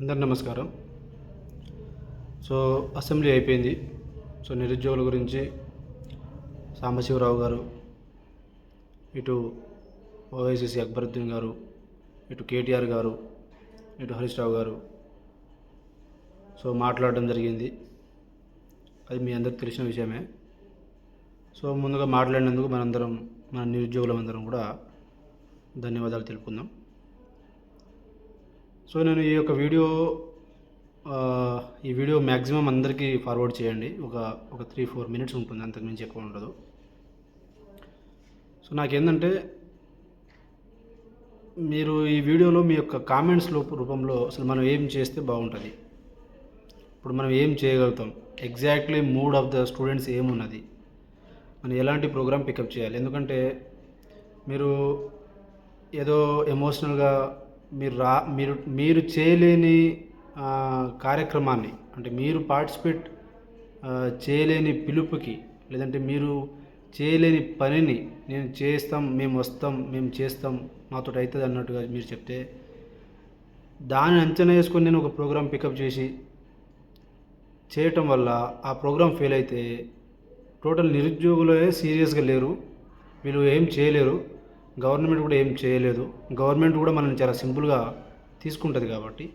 అందరు నమస్కారం. So assembly అయిపోయింది. సో నిరుద్యోగుల గురించి సాంబశివరావు గారు ఇటు ఓవైసీసీ అక్బరుద్దీన్ గారు ఇటు కేటీఆర్ గారు ఇటు హరీష్ రావు గారు. సో మాట్లాడడం జరిగింది. అది మీ అందరికి తెలిసిన విషయమే. సో ముందుగా మాట్లాడినందుకు మనందరం మన నిరుద్యోగులందరం కూడా ధన్యవాదాలు తెలుపుకుందాం. సో నేను ఈ యొక్క వీడియో ఈ వీడియో మ్యాక్సిమం అందరికీ ఫార్వర్డ్ చేయండి. ఒక ఒక త్రీ ఫోర్ మినిట్స్ ఉంటుంది అంతకుమించి ఎక్కువ ఉండదు. సో నాకేంటంటే మీరు ఈ వీడియోలో మీ యొక్క కామెంట్స్ రూపంలో అసలు మనం ఏం చేస్తే బాగుంటుంది? ఇప్పుడు మనం ఏం చేయగలుగుతాం? Exactly mood of the students ఏమున్నది? మనం ఎలాంటి ప్రోగ్రామ్ పికప్ చేయాలి? ఎందుకంటే మీరు ఏదో ఎమోషనల్గా మీరు రా మీరు మీరు చేయలేని కార్యక్రమాన్ని అంటే మీరు పార్టిసిపేట్ చేయలేని పిలుపుకి లేదంటే మీరు చేయలేని పనిని నేను చేస్తాం మేము వస్తాం మేము చేస్తాం మాతో అవుతుంది అన్నట్టుగా మీరు చెప్తే దాన్ని అంచనా వేసుకొని నేను ఒక ప్రోగ్రామ్ పికప్ చేసి చేయటం వల్ల ఆ ప్రోగ్రామ్ ఫెయిల్ అయితే టోటల్ నిరుద్యోగులే సీరియస్గా లేరు వీళ్ళు ఏం చేయలేరు. గవర్నమెంట్ కూడా ఏం చేయలేదు. గవర్నమెంట్ కూడా మనల్ని చాలా సింపుల్గా తీసుకుంటుంది కాబట్టి.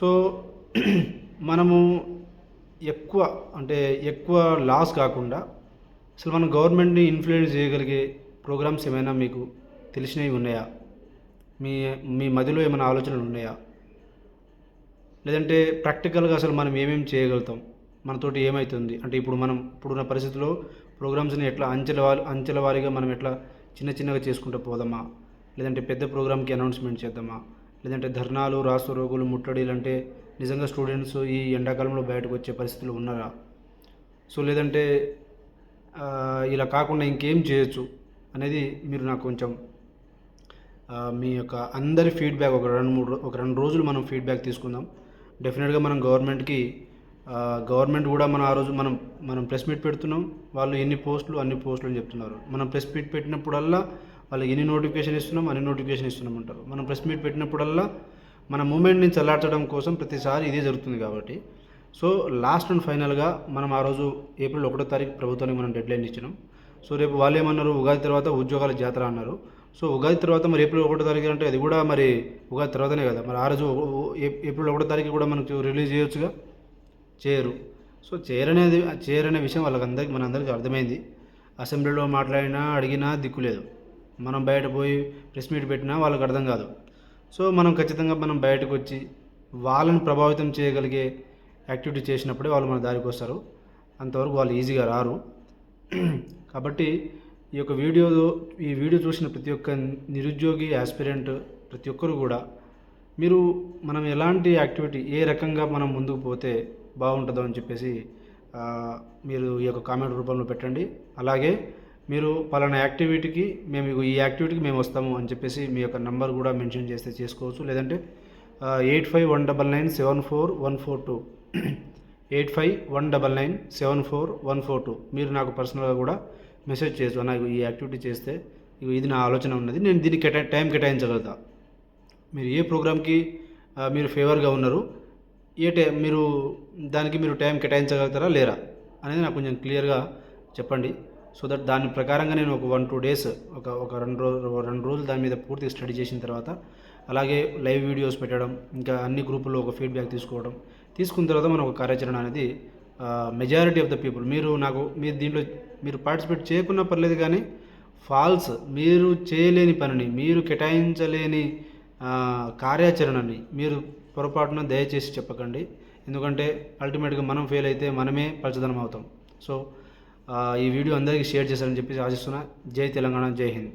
సో మనము ఎక్కువ అంటే ఎక్కువ లాస్ కాకుండా అసలు మనం గవర్నమెంట్ని ఇన్ఫ్లుయెన్స్ చేయగలిగే ప్రోగ్రామ్స్ ఏమైనా మీకు తెలిసినవి ఉన్నాయా? మీ మీ మదిలో ఏమైనా ఆలోచనలు ఉన్నాయా? లేదంటే ప్రాక్టికల్గా అసలు మనం ఏమేమి చేయగలుగుతాం? మనతోటి ఏమవుతుంది అంటే ఇప్పుడు మనం ఇప్పుడున్న పరిస్థితుల్లో ప్రోగ్రామ్స్ని ఎట్లా అంచెల వారి అంచెల వారీగా మనం ఎట్లా చిన్న చిన్నగా చేసుకుంటూ పోదామా? లేదంటే పెద్ద ప్రోగ్రామ్కి అనౌన్స్మెంట్ చేద్దామా? లేదంటే ధర్నాలు రాసు రోగులు ముట్టడీలు అంటే నిజంగా స్టూడెంట్స్ ఈ ఎండాకాలంలో బయటకు వచ్చే పరిస్థితులు ఉన్నారా? సో లేదంటే ఇలా కాకుండా ఇంకేం చేయొచ్చు అనేది మీరు నాకు కొంచెం మీ యొక్క అందరి ఫీడ్బ్యాక్ ఒక రెండు మూడు ఒక రెండు రోజులు మనం ఫీడ్బ్యాక్ తీసుకుందాం. డెఫినెట్గా మనం గవర్నమెంట్కి గవర్నమెంట్ కూడా మనం ఆ రోజు మనం మనం ప్రెస్ మీట్ పెడుతున్నాం. వాళ్ళు ఎన్ని పోస్టులు అన్ని పోస్టులు అని చెప్తున్నారు. మనం ప్రెస్ మీట్ పెట్టినప్పుడల్లా వాళ్ళకి ఎన్ని నోటిఫికేషన్ ఇస్తున్నాం అన్ని నోటిఫికేషన్ ఇస్తున్నాం అంటారు. మనం ప్రెస్ మీట్ పెట్టినప్పుడల్లా మన మూమెంట్ని చల్లార్చడం కోసం ప్రతిసారి ఇదే జరుగుతుంది కాబట్టి. సో లాస్ట్ అండ్ ఫైనల్గా మనం ఆ రోజు ఏప్రిల్ ఒకటో తారీఖు ప్రభుత్వానికి మనం డెడ్లైన్ ఇచ్చినాం. సో రేపు వాళ్ళు ఏమన్నారు? ఉగాది తర్వాత ఉద్యోగాల జాతర అన్నారు. సో ఉగాది తర్వాత మరి ఏప్రిల్ ఒకటో తారీఖు అంటే అది కూడా మరి ఉగాది తర్వాతనే కదా. మరి ఆ రోజు ఏ- ఏప్రిల్ ఒకటో తారీఖు కూడా మనకు రిలీజ్ చేయొచ్చుగా? చేయరు సో చేయరనేది చేయరనే విషయం వాళ్ళకందరికీ మనందరికీ మన అర్థమైంది. అసెంబ్లీలో మాట్లాడినా అడిగినా దిక్కు లేదు. మనం బయట పోయి ప్రెస్ మీట్ పెట్టినా వాళ్ళకి అర్థం కాదు. సో మనం ఖచ్చితంగా మనం బయటకు వచ్చి వాళ్ళని ప్రభావితం చేయగలిగే యాక్టివిటీ చేసినప్పుడే వాళ్ళు మన దారికి వస్తారు. అంతవరకు వాళ్ళు ఈజీగా రారు. కాబట్టి ఈ యొక్క వీడియో ఈ వీడియో చూసిన ప్రతి ఒక్క నిరుద్యోగి యాస్పిరెంట్ ప్రతి ఒక్కరు కూడా మీరు మనం ఎలాంటి యాక్టివిటీ ఏ రకంగా మనం ముందుకు పోతే బాగుంటుందో అని చెప్పేసి మీరు ఈ యొక్క కామెంట్ రూపంలో పెట్టండి. అలాగే మీరు పలానా యాక్టివిటీకి మేము ఈ యాక్టివిటీకి మేము వస్తాము అని చెప్పేసి మీ యొక్క నెంబర్ కూడా మెన్షన్ చేస్తే చేసుకోవచ్చు. లేదంటే eight five one double nine seven four one four two. Eight five one double nine seven four one four two. మీరు నాకు పర్సనల్గా కూడా మెసేజ్ చేయొచ్చు నాకు ఈ యాక్టివిటీ చేస్తే ఇది నా ఆలోచన ఉన్నది. నేను దీనికి కేటా టైం కేటాయించగలుగుతా. మీరు ఏ ప్రోగ్రామ్కి మీరు ఫేవర్గా ఉన్నారు ఏ టైం మీరు దానికి మీరు టైం కేటాయించగలుగుతారా లేరా అనేది నాకు కొంచెం క్లియర్గా చెప్పండి. సో దట్ దాని ప్రకారంగా నేను ఒక వన్ టూ డేస్ ఒక ఒక రెండు రోజు రెండు రోజులు దాని మీద పూర్తిగా స్టడీ చేసిన తర్వాత అలాగే లైవ్ వీడియోస్ పెట్టడం ఇంకా అన్ని గ్రూపుల్లో ఒక ఫీడ్బ్యాక్ తీసుకోవడం తీసుకున్న తర్వాత మనం ఒక కార్యాచరణ అనేది మెజారిటీ ఆఫ్ ద పీపుల్ మీరు నాకు మీరు దీంట్లో మీరు పార్టిసిపేట్ చేయకున్నా పర్లేదు కానీ ఫాల్స్ మీరు చేయలేని పనిని మీరు కేటాయించలేని కార్యాచరణని మీరు పొరపాటున దయచేసి చెప్పకండి. ఎందుకంటే అల్టిమేట్గా మనం ఫెయిల్ అయితే మనమే పలచదనం అవుతాం. సో ఈ వీడియో అందరికీ షేర్ చేశారని చెప్పేసి ఆశిస్తున్నా. జై తెలంగాణ జై హింద్.